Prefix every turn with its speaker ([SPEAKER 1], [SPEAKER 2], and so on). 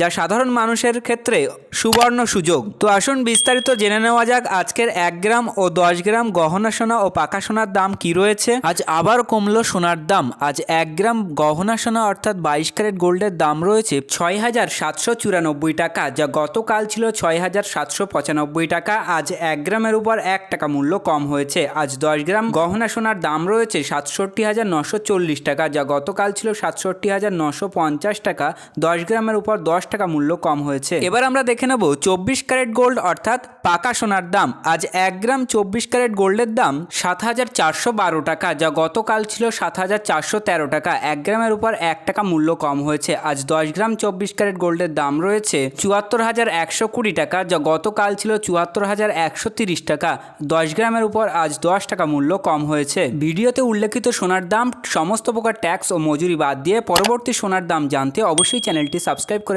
[SPEAKER 1] যা সাধারণ মানুষের ক্ষেত্রে সুবর্ণ সুযোগ। তো আসুন বিস্তারিত জেনে নেওয়া যাক আজকের এক গ্রাম ও দশ গ্রাম গহনা সোনা ও পাকা সোনার দাম কি রয়েছে। আজ আবার কমলো সোনার দাম। আজ এক গ্রাম গহনা সোনা অর্থাৎ বাইশ ক্যারেট গোল্ডের দাম রয়েছে ছয় হাজার সাতশো চুরানব্বই টাকা, যা গতকাল ছিল ছয় হাজার সাতশো পঁচানব্বই টাকা। আজ এক গ্রামের উপর এক টাকা মূল্য কম হয়েছে। আজ দশ গ্রাম গহনা সোনার দাম রয়েছে সাতষট্টি হাজার নশো চল্লিশ টাকা, যা গতকাল ছিল সাতষট্টি হাজার নশো পঞ্চাশ টাকা। দশ গ্রামের উপর দশ টাকা মূল্য কম হয়েছে। এবার আমরা দেখে নেব চব্বিশ ক্যারেট গোল্ড অর্থাৎ পাকা সোনার দাম। আজ এক গ্রাম চব্বিশ ক্যারেট গোল্ডের দাম সাত হাজার চারশো বারো টাকা, যা গতকাল ছিল সাত হাজার চারশো তেরো টাকা। এক গ্রামের উপর এক টাকা মূল্য কম হয়েছে। আজ দশ গ্রাম চব্বিশ ক্যারেট গোল্ডের দাম রয়েছে চুয়াত্তর হাজার একশো কুড়ি টাকা, যা গতকাল ছিল চুয়াত্তর হাজার একশো তিরিশ টাকা। দশ গ্রামের উপর আজ দশ টাকা মূল্য কম হয়েছে। ভিডিওতে উল্লেখিত সোনার দাম, সমস্ত প্রকার ট্যাক্স ও মজুরি বাদ দিয়ে পরবর্তী সোনার দাম জানতে অবশ্যই চ্যানেলটি সাবস্ক্রাইব করে